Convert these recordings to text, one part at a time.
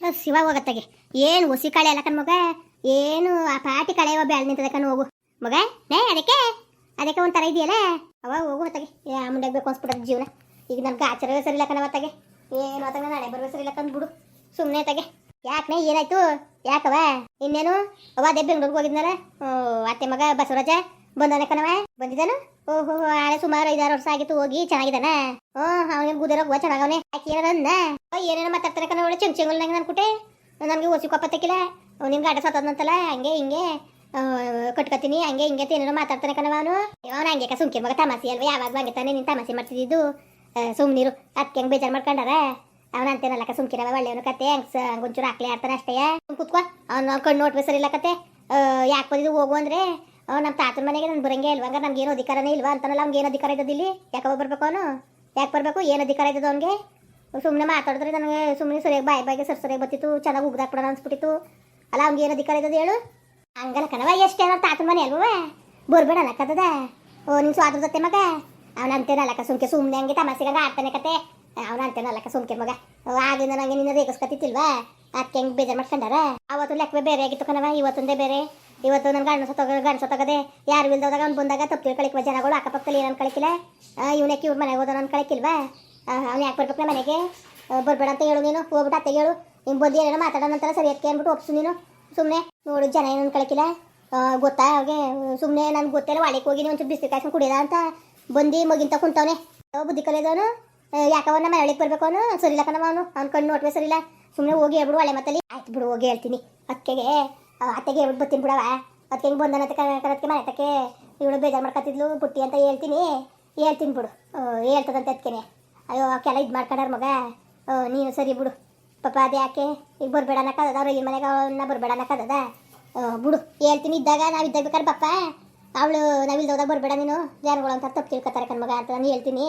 ಶಿವ ಹೋಗತ್ತಾಗೆ. ಏನು ಹುಸಿ ಕಳೆ ಅಲ್ಲ ಕಣ್ ಮಗ. ಏನು ಆ ಪಾಟಿ ಕಳೆಯವ ಬ್ಯಾಳ್ ನಿಂತದ ಕಣ್ ಹೋಗು. ಮಗ ನೇ ಅದಕ್ಕೆ. ಅದಕ್ಕೆ ಒಂಥರ ಇದೆಯಲ್ಲ. ಅವ ಹೋಗು ಹೊತ್ತಾಗೆ. ಯಾ ಮುಂದೆ ಬೇಕು ಅನ್ಸ್ಬಿಡೋದು ಜೀವನ. ಈಗ ನನ್ಗೆ ಆಚಾರ ಸರಿ ಇಲ್ಲ ಕಣ ಹೊತ್ತಾಗೆ ಏನು ಹೊತ್ತಾಗ ನಾಳೆ ಬರುವ ಸರಿ ಇಲ್ಲ ಕಂದ್ ಬಿಡು. ಸುಮ್ಮನೆ ತಗೆ ಯಾಕನೇ ಏನಾಯ್ತು? ಯಾಕವ? ಇನ್ನೇನು? ಅವ ಅದೇ ಬೆಂಗ್ಳೂರ್ಗೆ ಹೋಗಿದ್ನಲ್ಲ. ಅತ್ತೆ ಮಗ ಬಸವರಾಜ. ಬಂದನೆ ಕಣವ ಬಂದಿದ್ದಾನ? ಓಹೋ ಆಳೆ ಸುಮಾರು ಐದಾರು ವರ್ಷ ಆಗಿತ್ತು, ಹೋಗಿ ಚೆನ್ನಾಗಿದ್ದಾನ? ಹ್ಞೂ ಅವನಿಗೆ ಹೋಗ ಚೆನ್ನಾಗವನೆ. ಏನದನ್ನ ಏನೇನೋ ಮಾತಾಡ್ತಾರೆ ಕಣ ಒಳ್ಳೆ ಚಿಂಗ್ ಚೆಂಗಲ್ ನಂಗೆ ಕುಟೆ ನನಗೆ ಒಸಿ ಕೊಪ್ಪ ತಕ್ಕಿಲ್ಲ. ನಿನ್ ಗಾಡಿ ಸತ್ತದಂತಲ್ಲ ಹಂಗೆ ಹಿಂಗೆ ಕಟ್ಕೊತೀನಿ, ಹಂಗೆ ಹಿಂಗೆ ಏನೇನೋ ಮಾತಾಡ್ತಾನೆ ಕಣವ ಅವನು. ಅವನು ಹಂಗೆ ಸುಮ್ಕೆ ಮಗ ತಮಾಸಿ ಅಲ್ವಾ? ಯಾವಾಗ ಹಂಗೆ ನಿನ್ ತಮಾಸಿ ಮಾಡ್ತಿದ್ದು. ಸುಮ್ಮನಿರು ಅದಕ್ಕೆ ಹೆಂಗೆ ಬೇಜಾರು ಮಾಡ್ಕೊಂಡಾರ? ಅವನ ಅಂತೇನಲ್ಲಕ ಸುಮ್ಕಿರವ ಒಳ್ಳೆಯವನು ಕತೆ. ಹಂಗ್ ಹಂಗ ಒಂಚೂರು ಹಾಕ್ಲಿ ಆಡ್ತಾನೆ ಅಷ್ಟೇ. ಕುತ್ಕೋ. ಅವ್ನು ಕಣ್ಣು ನೋಟ್ ಸರಿ ಕತೆ. ಯಾಕೆ ಬಂದಿದ್ದು ಹೋಗು ಅಂದ್ರೆ ನಮ್ಮ ತಾತನ ಮನೆಗೆ ನಾನು ಬರಂಗೆ ಇಲ್ವಾ? ಹಂಗ ನಮ್ಗೆ ಏನು ಅಧಿಕಾರನೇ ಇಲ್ವಾ? ಅಂತಾನಲ್ಲ ಅವ್ನಿಗೆ ಏನು ಅಧಿಕಾರ ಇದ್ದದ ಇಲ್ಲಿ? ಯಾಕೆ ಬರ್ಬೇಕು ಅವನು? ಯಾಕೆ ಬರಬೇಕು? ಏನು ಅಧಿಕಾರ ಇದ್ದದ ಅವ್ನಿಗೆ? ಸುಮ್ಮನೆ ಮಾತಾಡಿದ್ರೆ ನನಗೆ ಸುಮ್ಮನೆ ಸರಿಯಾಗಿ ಬಾಯಿ ಬಾಯಿಗೆ ಸರಿ ಸರಿಯಾಗಿ ಬರ್ತಿತ್ತು, ಚೆನ್ನಾಗಿ ಉಗ್ದಾಕ್ಬಿಡೋಣ ಅನ್ಸ್ಬಿಟ್ಟಿತ್ತು. ಅಲ್ಲ, ಅವ್ನಿಗೆ ಏನು ಅಧಿಕಾರ ಇದ್ದದ ಹೇಳು? ಹಂಗಲ್ಲ ಕಣವ ಎಷ್ಟೇನೋ ತಾತನ ಮನೆ ಅಲ್ವೇ? ಬರ್ಬೇಡ ಅನ್ನಕ್ಕದ ಓ, ನಿನ್ ಸ್ವಾತಂತ್ರ್ಯತೆ ಮಗ? ಅವನ ಅಂತೇನಲ್ಲಕ್ಕ ಸುಮ್ಕೆ ಸುಮ್ಮನೆ ಹಂಗೆ ತಮಾಸೆಗೆ ಆಡ್ತಾನೆ ಕತೆ ಅವನ ಅಂತೇನಲ್ಲಕ್ಕ ಸುಮ್ಕೆ ಮಗ. ಆಗಿಂದ ನಂಗೆ ನಿನ್ನ ರೇಗಸ್ಕತಿತ್ತಿಲ್ವಾ ಅದಕ್ಕೆ ಹೆಂಗೆ ಬೇಜಾರು ಮಾಡ್ಕೊಂಡಾರ ಅವತ್ತು ಲೆಕ್ಕ ಬೇರೆ ಆಗಿತ್ತು ಕಣವ ಇವತ್ತೊಂದೇ ಬೇರೆ. ಇವತ್ತು ನನ್ನ ಗಂಡ ಸತ್ತೋಗ ಗಂಡ ಸತ್ತೋಗದೆ ಯಾರು ಇಲ್ದೋದಾಗ ಅವ್ನು ಬಂದಾಗ ತಪ್ಪು ತಿಳ್ಕೊಳಿಕ್ ಜನಗಳು ಅಕ್ಕಪಕ್ಕದಲ್ಲಿ ಏನನ್ನು ಕಳಿಕಿಲ್ಲ? ಇವನಕ್ಕೆ ಇವ್ರ ಮನೆಗೆ ಹೋದ ಅನ್ಕೊಳಿಕಿಲ್ವಾ ಅವ್ನು ಯಾಕೆ ಬರ್ಬೇಕು ಮನೆಗೆ? ಬರಬೇಡ ಅಂತ ಹೇಳು ನೀನು. ಹೋಗ್ಬಿಟ್ಟು ಅತ್ತೆ ಹೇಳು. ನಿಮ್ಮ ಬಂದು ಏನೇನೋ ಮಾತಾಡೋಣಂತರ ಸರಿ ಅದಕ್ಕೆ ಅಂದ್ಬಿಟ್ಟು ಒಪ್ಸು ನೀನು. ಸುಮ್ಮನೆ ನೋಡು, ಜನ ಏನನ್ನು ಕಳಿಕಿಲ್ಲ? ಗೊತ್ತಾ? ಅವ್ಗೆ ಸುಮ್ಮನೆ ನನ್ಗೆ ಗೊತ್ತಿಲ್ಲ ಒಳಗೆ ಹೋಗಿ ಒಂಚೂರು ಬಿಸಿಲು ಕಾಯ್ಸ್ಕೊಂಡು ಕುಡಿಯದ ಅಂತ ಬಂದು ಮಗಿಂತ ಕುಂತವನೆ. ಬುದ್ಧಿ ಕಲಿಯೋದವನು ಯಾಕವ ನಮ್ಮ ಮನೆಯೊಳಗೆ ಬರಬೇಕು ಅವನು? ಸರಿ ಇಲ್ಲ ಕಣವ ಅವನು. ಅವ್ನ ಕಣ್ಣು ನೋಟ್ವೆ ಸರಿ ಇಲ್ಲ. ಸುಮ್ಮನೆ ಹೋಗಿ ಹೇಳ್ಬಿಡು ಒಳ್ಳೆ ಮತ್ತಲ್ಲಿ ಆಯ್ತು ಬಿಡು, ಹೋಗಿ ಹೇಳ್ತೀನಿ ಅಕ್ಕೆಗೆ. ಅತ್ತೆಗೆ ಹೇಳ್ಬಿಟ್ಟು ಬರ್ತೀನಿ ಬಿಡವ. ಅದಕ್ಕೆ ಹೆಂಗೆ ಅಂತ ಕರತ್ಕೆ ಮನೆ ತಕ್ಕೆ ಇವಳು ಬೇಜಾರು ಮಾಡ್ಕೊತಿದ್ಲು ಪುಟ್ಟಿ ಅಂತ ಹೇಳ್ತೀನಿ. ಹೇಳ್ತೀನಿ ಬಿಡು. ಹೇಳ್ತದಂತ ಅದಕ್ಕೇನೆ ಅಯ್ಯೋ ಅವಕ್ಕೆಲ್ಲ ಇದು ಮಾಡ್ಕೊಂಡಾರ ಮಗ. ನೀನು ಸರಿ ಬಿಡು. ಪಾಪ ಅದೇ ಯಾಕೆ ಈಗ ಬರಬೇಡ ಅನ್ನಕ್ಕದ ಅವ್ರ ಈ ಮನೆಗೆ ಅವನ್ನ ಬರ್ಬೇಡ ಅನ್ನಕ್ಕದ ಬಿಡು. ಹೇಳ್ತೀನಿ, ಇದ್ದಾಗ ನಾವು ಇದ್ದಾಗ ಬೇಕಾದ್ರೆ ಪಪ್ಪ ಅವಳು ನಾವಿಲ್ದೋದಾಗ ಬರಬೇಡ ನೀನು. ಜನಗಳು ಅಂತ ತಪ್ಪು ತಿಳ್ಕೊತಾರೆ ಕಣ್ಮಗ ಅಂತ ನಾನು ಹೇಳ್ತೀನಿ.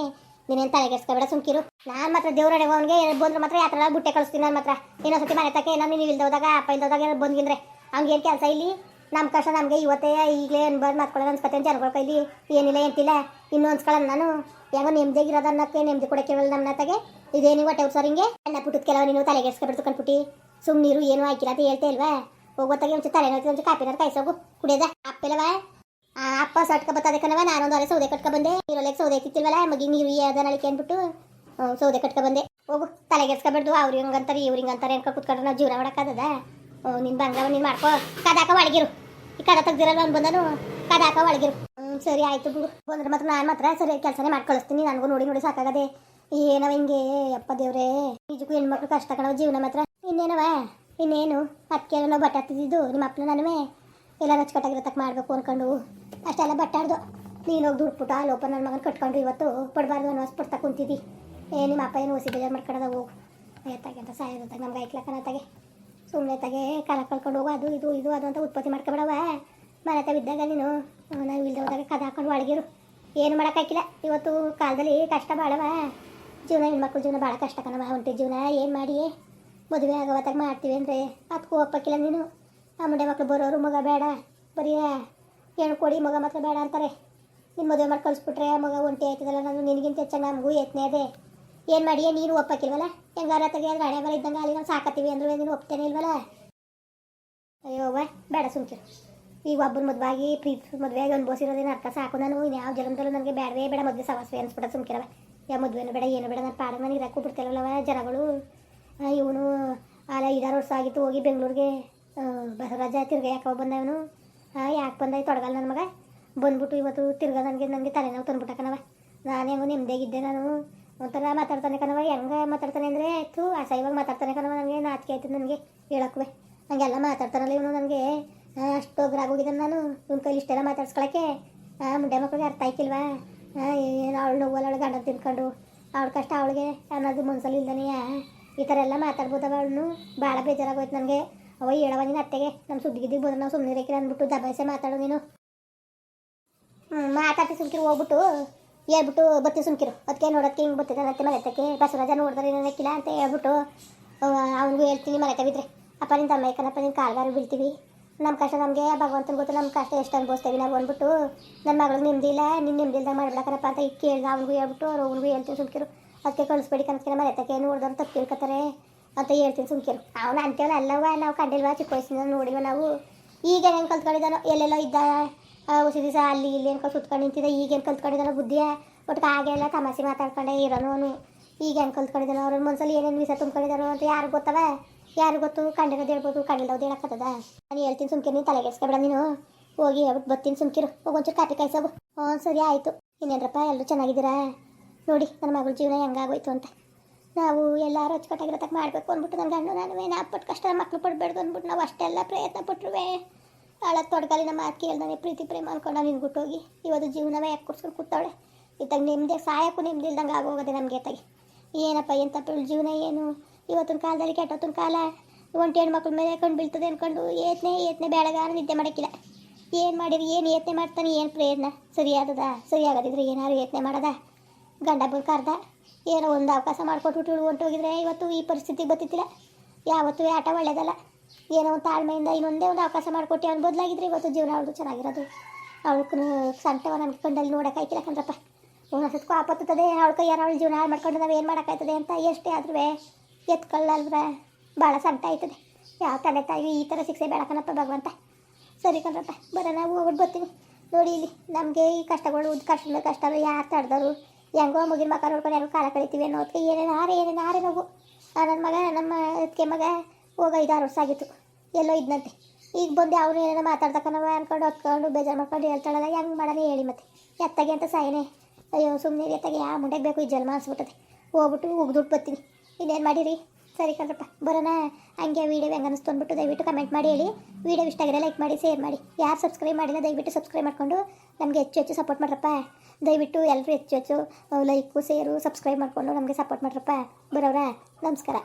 ನೀನೇನು ತಲೆಗೆಡ್ಸ್ಕೊಬೇಡ ಸುಮ್ಕಿರು. ನಾನು ಮಾತ್ರ ದೇವ್ರಡೆ ಅವನಿಗೆ. ಬಂದ್ರೆ ಮಾತ್ರ ಯಾತ್ರ ಬುಟ್ಟೆ ಕಳಿಸ್ತೀನಿ ನಾನು ಮಾತ್ರ. ಇನ್ನೊಂದ್ಸತಿ ಮನೆ ತಕ್ಕೆ ನಾನು ನೀವು ಇಲ್ದೋದಾಗ ಅಪ್ಪ ಇಲ್ದೋದಾಗ ಬಂದ್ಗಿಂದ್ರೆ. ಏನು ಕೆಲಸ ಇಲ್ಲಿ? ನಮ್ಮ ಕಷ್ಟ ನಮಗೆ ಇವತ್ತೇ ಈಗಲೇ ಅನ್ಬಾರ್ದು ಮಾತ್ಕೊಳ್ಳೋದು ಅನ್ಸ್ಕೊತೇನೆ ಜನಗಳ ಕೈಲಿ ಏನಿಲ್ಲ ಎಂತಿಲ್ಲ ಇನ್ನೂ ಅನ್ಸ್ಕೊಳ್ಳೋಣ ನಾನು. ಹೆಂಗೋ ನೆಮ್ಮದಿಗಿರೋದು ಅನ್ನಕ್ಕೆ ನೆಮ್ಮದಿ ಕೊಡೋಕೆ ಕೇಳಲ್ಲ ನಮ್ಮ ತಗೆ ಇದೇನು ಹೊಟ್ಟೆ ಸರ್ ಹಿಂಗೆ ಅಣ್ಣ ಪುಟ್ಟದ ಕೆಲವು ನೀನು ತಲೆಗೆಡ್ಸ್ಕೊಬಿಡ್ತು ಕಣ್ಪುಟ್ಟಿ ಸುಮ್ ನೀರು ಏನು ಹಾಕಿಲ್ಲ ಅಂತ ಹೇಳ್ತೇ ಇಲ್ವಾ? ಹೋಗೋತ್ತಾಗೆ ಒಂಚೂರು ತಲೆ ನೋಡ್ತೀನಿ ಒಂಚೂರು ಕಾಪಿನಾರು ಕಾಯಿಸೋಗು. ಕುಡಿಯೋದ? ಅಪ್ಪೆಲ್ಲವ ಅಪ್ಪ ಸಟ್ಕ ಬರ್ತದೆ ಕಣವ ನಾನೊಂದು ಅರೆ ಸೌದೆ ಕಟ್ಕೊ ಬಂದೆ. ನೀರೊಳಗೆ ಸೌದೆ ಇತ್ತಿಲ್ವಲ್ಲ ಮಗಿ ನೀರು ಅದ ನಳಿಕೆ ಅಂದ್ಬಿಟ್ಟು ಸೌದೆ ಕಟ್ಕೊ ಬಂದೆ. ಹೋಗು ತಲೆಗೆಡ್ಸ್ಕೊಬಿಡ್ದು ಅವ್ರು ಹಿಂಗಂತಾರೆ ಇವ್ರು ಹಿಂಗಂತಾರೆ ಅನ್ಕೊ ಕುತ್ಕೊಂಡ್ರೆ ನಾವು ಜೀವನ ಮಾಡೋಕ್ಕಾಗದ ನಿನ್ ಬಂಗಾರ ನೀನು ಮಾಡ್ಕೊ. ಕದಾಕ ಒಳಗಿರು. ಈ ಕದ ತೆಗ್ದಿರಲ್ಲ ಅವ್ನು ಬಂದನು? ಕದಾಕ ಒಳಗಿರು. ಹ್ಞೂ ಸರಿ ಆಯ್ತು ಬಿಡು. ಬಂದ್ರೆ ಮಾತ್ರ ನಾನು ಮಾತ್ರ ಸರಿ ಕೆಲಸನೇ ಮಾಡ್ಕೊಳಿಸ್ತೀನಿ. ನನಗೂ ನೋಡಿ ನೋಡಿ ಸಾಕಾಗದೆ. ಏನವ ಹಿಂಗೆ? ಅಪ್ಪ ದೇವ್ರೇ. ನಿಜಕ್ಕೂ ಹೆಣ್ಮಕ್ಳು ಕಷ್ಟ ಕಣವ ಜೀವನ ಮಾತ್ರ. ಇನ್ನೇನವ? ಇನ್ನೇನು? ಅದಕ್ಕೆ ನಾವು ಬಟ್ಟೆ ಹತ್ತಿದ್ದು ನಿಮ್ಮ ಅಪ್ಪನ ನಾನುವೇ. ಎಲ್ಲ ರಚ್ಕಟ್ಟಾಗಿರತಕ್ಕ ಮಾಡಬೇಕು ಅನ್ಕೊಂಡು. ಅಷ್ಟೆಲ್ಲ ಬಟ್ಟಾಡ್ದು ನೀನು ಹೋಗಿ ದುಡ್ಬಿಟ್ಟು ಆ ಲೋಪ ನನ್ನ ಮಗನ ಕಟ್ಕೊಂಡು ಇವತ್ತು ಪಡಬಾರ್ದು ಅನ್ನೋ ಪಡ್ತಾ ಕುಂತಿದ್ದಿ ಏ, ನಿಮ್ಮ ಅಪ್ಪ ಏನು ಓಸಿ ಬೇಜಾರು ಮಾಡ್ಕೊಳದ ಹೋಗು ಅಂತ ಸಾಯೋದಾಗ ನಮ್ಗೆ ಐಕ್ಲಕ್ಕನತ್ತಾಗೆ ಸುಮ್ಮನೆ ತಗೆ ಕಾಲ ಕಳ್ಕೊಂಡು ಹೋಗು, ಅದು ಇದು ಇದು, ಅದು ಅಂತ ಉತ್ಪತ್ತಿ ಮಾಡ್ಕೊಬೇಡವ ಮನೆ ಇದ್ದಾಗ ನೀನು ನಾವು ಇಲ್ದ ಹೋದಾಗ ಕದ ಹಾಕೊಂಡು ಒಳಗಿರು ಏನು ಮಾಡೋಕ್ಕಾಗಿಲ್ಲ ಇವತ್ತು ಕಾಲದಲ್ಲಿ ಕಷ್ಟ ಭಾಳವ ಜೀವನ ಹೆಣ್ಮಕ್ಳು ಜೀವನ ಭಾಳ ಕಷ್ಟ ಕಣವ ಹೊಂಟಿ ಜೀವನ ಏನು ಮಾಡಿ ಮದುವೆ ಆಗೋವತ್ತಾಗ ಮಾಡ್ತೀವಿ ಅಂದರೆ ಅದಕ್ಕೂ ಒಪ್ಪಕ್ಕಿಲ್ಲ ನೀನು. ಆ ಮುಂಡೆ ಮಕ್ಳು ಬರೋರು ಮಗ ಬೇಡ. ಬರೀ ಹೆಣ್ಣು ಕೊಡಿ ಮಗ ಮಾತ್ರ ಬೇಡ ಅಂತಾರೆ. ನಿನ್ನ ಮದುವೆ ಮಾಡಿ ಕಳಿಸ್ಬಿಟ್ರೆ ಮಗ ಒಂಟಿ ಆಯ್ತದಲ್ಲ, ನಾನು ನಿನಗಿಂತ ಹೆಚ್ಚಾಗಿ ನಮಗೂ ಯತ್ನೆ ಅದೇ ಏನು ಮಾಡಿ ನೀನು ಒಪ್ಪಕ್ಕಿಲ್ವಲ್ಲ ಹೆಂಗಾರ ತೆಗಿಯೋದು ಹಣೆ ಬರ ಇದ್ದಂಗೆ ಅಲ್ಲಿ ನಾವು ಸಾಕತ್ತೀವಿ ಅಂದ್ರೆ ನೀನು ಒಪ್ತೇನೆ ಇಲ್ವಲ್ಲ? ಅಯ್ಯೋ ಅವ್ವ, ಬೇಡ ಸುಮ್ಕಿರು ಈಗ ಒಬ್ಬನ ಮದುವೆ ಆಗಿ ಪ್ರೀತಿ ಮದುವೆ ಆಗಿ ಅನ್ಬೋಸಿರೋದೇನು ಅರ್ಥ? ಸಾಕು ನಾನು ಯಾವ ಜನ್ಮದಲ್ಲೂ ನನಗೆ ಬೇಡವೇ ಬೇಡ ಮದುವೆ ಸವಾಸವೇ ಅನ್ಸ್ಬಿಡ ಸುಮ್ಕಿರವ ಯಾವ ಮದುವೆನೂ ಬೇಡ, ಏನು ಬೇಡ, ನಾನು ಪಾಡ ನನಗೆ ಇರಕ್ಕೂ ಬಿಡ್ತಿರಲ್ಲವ ಜನಗಳು. ಇವನು ಅಲ್ಲ ಐದಾರು ವರ್ಷ ಆಗಿತ್ತು, ಹೋಗಿ ಬೆಂಗಳೂರಿಗೆ ಬಸವರಾಜ ತಿರ್ಗ ಯಾಕೆ ಬಂದ ಇವನು? ಯಾಕೆ ಬಂದ? ತೊಡಗಲ್ಲ ನನ್ನ ಮಗ. ಬಂದ್ಬಿಟ್ಟು ಇವತ್ತು ತಿರ್ಗ ನನಗೆ ನನಗೆ ತಲೆನೋವು ತಂದ್ಬಿಟ್ಟ ಕಣವ ನಾನು ಹೆಂಗೋ ನೆಮ್ಮದಿಯಾಗಿದ್ದೆ ನಾನು. ಒಂಥರ ಮಾತಾಡ್ತಾನೆ ಕಣವ ಹೆಂಗೆ ಮಾತಾಡ್ತಾನೆ ಅಂದರೆ? ಥೂ ಅಸಹ್ಯವಾಗಿ ಮಾತಾಡ್ತಾನೆ ಕಣವ ನನಗೆ ನಾಚಿಕೆ ಆಯ್ತು ನನಗೆ ಹೇಳಕ್ವೆ. ಹಂಗೆಲ್ಲ ಮಾತಾಡ್ತಾನಲ್ಲ ಇವನು ನನಗೆ. ಅಷ್ಟು ಹೋಗಿದ್ದಾನೆ ನಾನು ನಿಮ್ಮ ಕೈಲಿ ಇಷ್ಟೆಲ್ಲ ಮಾತಾಡ್ಸ್ಕೊಳಕ್ಕೆ. ಆ, ಮುಂಡೆ ಮಕ್ಕಳಿಗೆ ಅರ್ಥ ಆಯ್ತಿಲ್ವಾ ಏನು ಅವಳು ನೋವಲ್ಲ ಅವಳು ಗಂಡ ತಿನ್ಕೊಂಡು. ಅವಳ ಕಷ್ಟ ಅವಳಿಗೆ ಅನ್ನೋದು ಮನ್ಸಲ್ಲಿ ಇಲ್ದನೇ? ಈ ಥರ ಎಲ್ಲ ಮಾತಾಡ್ಬೋದವ ಅವಳು ಭಾಳ ಬೇಜಾರಾಗೋಯ್ತು ನನಗೆ. ಅವ ಹೇಳವ ಅತ್ತೆಗೆ ನಮ್ಮ ಸುದ್ದಿಗಿದ್ದಿಗೆ ಬಂದ್ರೆ ನಾವು ಸುಮ್ಮನೆ ರೇಖೆ ಅಂದ್ಬಿಟ್ಟು ದಬಾಯಿಸೆ ಮಾತಾಡೋ ನೀನು. ಹ್ಞೂ ಮಾತಾಡ್ತಿ ಸುಮ್ಕಿರು ಹೋಗ್ಬಿಟ್ಟು. ಹೇಳ್ಬಿಟ್ಟು ಬತ್ತಿ ಸುಮ್ಕಿರು. ಅದಕ್ಕೆ ನೋಡೋದಕ್ಕೆ ಹಿಂಗೆ ಬತ್ತಿದ ಅತ್ತೆ ಮನೆ ತಕ್ಕೆ ಬಸವರಾಜ ನೋಡಿದ್ರೆ ಏನಕ್ಕಿಲ್ಲ ಅಂತ ಹೇಳ್ಬಿಟ್ಟು ಅವನಿಗೂ ಹೇಳ್ತೀನಿ ಮನೆ ತಗಿದ್ರೆ ಅಪ್ಪ ತಮ್ಮ ಕಣಪ್ಪ ನಿನ್ನ ಕಾಲ್ಗಾರು ಬೀಳ್ತೀವಿ. ನಮ್ಮ ಕಷ್ಟ ನಮಗೆ, ಭಗವಂತನ ಗೊತ್ತು ನಮ್ಮ ಕಷ್ಟ ಎಷ್ಟು ಅನುಭವಿಸ್ತೀವಿ ನಾವು ಅಂದ್ಬಿಟ್ಟು ನನ್ನ ಮಗಳಿಗೆ ನಿಮ್ದಿಲ್ಲ ನಿನ್ನ ನೆಮ್ಮದಿ ಇಲ್ದಾಗ ಮಾಡ್ಬಿಡಕನಪ್ಪ ಅಂತ ಈಗ ಹೇಳ್ದ ಅವ್ನಿಗೂ ಹೇಳ್ಬಿಟ್ಟು, ಅವ್ರು ಅವ್ನಿಗೂ ಹೇಳ್ತೀನಿ ಸುಮ್ಕಿರು. ಅದಕ್ಕೆ ಕಳಿಸ್ಬೇಡಿ ಕನಸ್ಕಿನ ಮನೆ ತಕ್ಕೆ ಅಂತ ತಪ್ಪು ತಿಳ್ಕೊತಾರೆ ಅಂತ ಹೇಳ್ತೀನಿ ಸುಮ್ಕಿರು. ಅವನು ಅಂತೇಳಿ ಅಲ್ಲವ ನಾವು ಕಂಡಿಲ್ವ? ಚಿಕ್ಕ ವಯಸ್ಸಿಂದ ನೋಡಿವ ನಾವು? ಈಗ ಹೆಂಗೆ ಕಲ್ತ್ಕೊಂಡಿದ್ದಾನೋ, ಎಲ್ಲೆಲ್ಲೋ ಇದ್ದ ಹೊಸ ದಿವಸ ಅಲ್ಲಿ ಇಲ್ಲಿ ಅನ್ಕೊಂಡು ಸುತ್ಕೊಂಡು ನಿಂತಿದ್ದ ಈಗೇನು ಕಲ್ತ್ಕೊಂಡಿದ್ದಾನೋ ಬುದ್ಧಿಯ ಒಟ್ಟು ಹಾಗೆಲ್ಲ ತಮಾಷೆ ಮಾತಾಡ್ಕೊಂಡೆ ಇರೋನು ಈಗ ಹೆಂಗೆ ಕಲ್ತ್ಕೊಂಡಿದ್ದಾನೋ ಅವ್ರ ಮನ್ಸಲ್ಲಿ ಏನೇನು ವಿಷ ತುಂಬ್ಕೊಂಡಿದ್ದಾನೋ ಅಂತ ಯಾರು ಗೊತ್ತವ? ಯಾರು ಗೊತ್ತು? ಕಂಡಿರೋದು ಹೇಳ್ಬೋದು ಕಂಡಿಲ್ಲವ್ದು ಹೇಳಕ್ಕತ್ತದ ನಾನು ಹೇಳ್ತೀನಿ ಸುಮ್ಕೆ ನೀನು ತಲೆಗೆಡ್ಸ್ಕೊಬೇಡ ನೀನು. ಹೋಗಿ ಹೇಳ್ಬಿಟ್ಟು ಬರ್ತೀನಿ ಸುಮ್ಕಿರು. ಹೋಗಿ ಒಂಚೂರು ಕಾಪಿ ಕಾಯಿಸೋಗು. ಹ್ಞೂ, ಸರಿ ಆಯಿತು. ಇನ್ನೇನ್ರಪ್ಪ, ಎಲ್ಲರೂ ಚೆನ್ನಾಗಿದ್ದೀರಾ? ನೋಡಿ, ನನ್ನ ಮಗಳ ಜೀವನ ಹೆಂಗಾಗೋಯ್ತು ಅಂತ. ನಾವು ಎಲ್ಲರೂ ಅಚ್ಚುಕಟ್ಟಾಗಿರತಕ್ಕ ಮಾಡಬೇಕು ಅಂದ್ಬಿಟ್ಟು ನನ್ನ ಗಂಡು ನಾನು ಏನು ಅಪ್ಪಟ್ಟು ಕಷ್ಟ ಮಕ್ಕಳು ಪಡಬೇಡ್ದು ಅಂದ್ಬಿಟ್ಟು ನಾವು ಅಷ್ಟೆಲ್ಲ ಪ್ರಯತ್ನ ಪಟ್ರುವೆ. ಆಳಕ್ಕೆ ತೊಡಗಲಿ ನಮ್ಮ ಮಾತು ಕೇಳ್ದಾನೆ ಪ್ರೀತಿ, ಪ್ರೇಮ ಅನ್ಕೊಂಡು ನಿನ್ ಹೋಗಿ ಇವತ್ತು ಜೀವನವೇ ಯಾಕೆ ಕುಡ್ಸ್ಕೊಂಡು ಕೂತಾವಳೆ? ಇತ್ತಾಗ ನಿಮ್ಮದೇ ಸಹಾಯಕ್ಕೂ ನಿಮ್ದು ಇಲ್ದಂಗೆ ಆಗೋಗದೆ ನಮಗೆ ತಾಗಿ ಏನಪ್ಪ ತಪ್ಪು ಜೀವನ ಏನು? ಇವತ್ತಿನ ಕಾಲದಲ್ಲಿ ಕೆಟ್ಟೊತ್ತಿನ ಕಾಲ. ಒಂಟಿ ಹೆಣ್ಮಕ್ಳ ಮೇಲೆ ಕಂಡು ಬೀಳ್ತದೆ ಅನ್ಕೊಂಡು ಏತ್ನೆ ಏತ್ನೆ ಬೇಡಗಾರ ನಿದ್ದೆ ಮಾಡೋಕ್ಕಿಲ್ಲ. ಏನು ಮಾಡಿರಿ, ಏನು ಯತ್ನೆ ಮಾಡ್ತಾನೆ, ಏನು ಪ್ರಯತ್ನ ಸರಿಯಾದದ? ಸರಿಯಾಗದಿದ್ರೆ ಏನಾದ್ರು ಯತ್ನೆ ಮಾಡದ? ಗಂಡ ಕರ್ದ ಏನೋ ಒಂದು ಅವಕಾಶ ಮಾಡ್ಕೊಟ್ಬಿಟ್ಟು ಹೊಂಟೋಗಿದ್ರೆ ಇವತ್ತು ಈ ಪರಿಸ್ಥಿತಿಗೆ ಬತ್ತಿತ್ತಿಲ್ಲ ಯಾವತ್ತೂ ಆಟ ಒಳ್ಳೇದಲ್ಲ. ಏನೋ ಒಂದು ತಾಳ್ಮೆಯಿಂದ ಇನ್ನೊಂದೇ ಒಂದು ಅವಕಾಶ ಮಾಡಿಕೊಟ್ಟು ಅವ್ನು ಬದಲಾಗಿದ್ರೆ ಇವತ್ತು ಜೀವನ ಅವ್ರದ್ದು ಚೆನ್ನಾಗಿರೋದು. ಅವಳು ಸಂತವ ನನ್ನ ಕಂಡಲ್ಲಿ ನೋಡೋಕ್ಕಾಯ್ತಿಲ್ಲ ಕಣ್ರಪ್ಪ. ಆಪತ್ತದೆ ಆಪತ್ತುತ್ತದೆ ಕೈ ಕೈಯಾರ ಅವಳು ಜೀವನ ಹಾಳು ಮಾಡ್ಕೊಂಡು ನಾವು ಏನು ಮಾಡೋಕ್ಕಾಯ್ತದೆ ಅಂತ ಎಷ್ಟೇ ಆದ್ರೂ ಎತ್ಕೊಳ್ಳಲ್ವ ಭಾಳ ಸಂತ ಆಯ್ತದೆ. ಯಾವ ತಂದೆ ತಾಯಿ ಈ ಥರ ಶಿಕ್ಷೆ ಬೇಡಕನಪ್ಪ ಭಗವಂತ. ಸರಿ ಕಣ್ರಪ್ಪ ನಾವು ಹೋಗ್ಬಿಟ್ಟು ಬರ್ತೀನಿ. ನೋಡಿ ಇಲ್ಲಿ ನಮಗೆ ಈ ಕಷ್ಟಗಳು ಕಷ್ಟ ಕಷ್ಟ ಯಾರು ತಡ್ದರು? ಹೆಂಗೋ ಮುಗಿನ ಮಕ್ಕ ನೋಡ್ಕೊಂಡು ಯಾರು ಕಾಲ ಕಳಿತೀವಿ ಅನ್ನೋದಕ್ಕೆ ಏನೇನು ಆರೆ ಏನೇನು ಆರೆ ನಾವು. ನನ್ನ ಮಗ, ನಮ್ಮ ಅದಕ್ಕೆ ಮಗ ಹೋಗ ಐದಾರು ವರ್ಷ ಆಗಿತ್ತು ಎಲ್ಲೋ ಇದ್ನಂತೆ. ಈಗ ಬಂದು ಅವ್ರು ಏನೇನೋ ಮಾತಾಡ್ತಕ್ಕನವ ಅನ್ಕೊಂಡು ಹೊತ್ಕೊಂಡು ಬೇಜಾರು ಮಾಡ್ಕೊಂಡು ಹೇಳ್ತಾಳಲ್ಲ, ಹೆಂಗೆ ಮಾಡೋಣ ಹೇಳಿ ಮತ್ತೆ. ಎತ್ತಗೆ ಅಂತ ಸಾಯನೆ. ಅಯ್ಯೋ ಸುಮ್ಮನೆ ಎತ್ತಗೆ. ಯಾವ ಮುಂಡೆಗೆ ಬೇಕು, ಈ ಜನ್ಮ ಅನ್ಸ್ಬಿಟ್ಟದೆ. ಹೋಗ್ಬಿಟ್ಟು ಉಗ್ದುಟ್ಟು ಬರ್ತೀನಿ. ಇನ್ನೇನು ಮಾಡಿರಿ? ಸರಿ ಕಣ್ರಪ್ಪ, ಬರೋಣ. ಹಂಗೆ ವೀಡಿಯೋ ಹೆಂಗೆ ಅನಿಸ್ತು ಅಂದ್ಬಿಟ್ಟು ದಯವಿಟ್ಟು ಕಮೆಂಟ್ ಮಾಡಿ, ಹೇಳಿ. ವೀಡಿಯೋ ಇಷ್ಟ ಆಗಿದ್ರೆ ಲೈಕ್ ಮಾಡಿ ಶೇರ್ ಮಾಡಿ. ಯಾರು ಸಬ್ಸ್ಕ್ರೈಬ್ ಮಾಡಿಲ್ಲ, ದಯವಿಟ್ಟು ಸಬ್ಸ್ಕ್ರೈಬ್ ಮಾಡಿಕೊಂಡು ನಮಗೆ ಹೆಚ್ಚು ಹೆಚ್ಚು ಸಪೋರ್ಟ್ ಮಾಡ್ರಪ್ಪ. ದಯವಿಟ್ಟು ಎಲ್ಲರೂ ಹೆಚ್ಚು ಹೆಚ್ಚು ಲೈಕು ಸೇರು ಸಬ್ಸ್ಕ್ರೈಬ್ ಮಾಡಿಕೊಂಡು ನಮಗೆ ಸಪೋರ್ಟ್ ಮಾಡ್ರಪ್ಪ. ಬರೋರ ನಮಸ್ಕಾರ.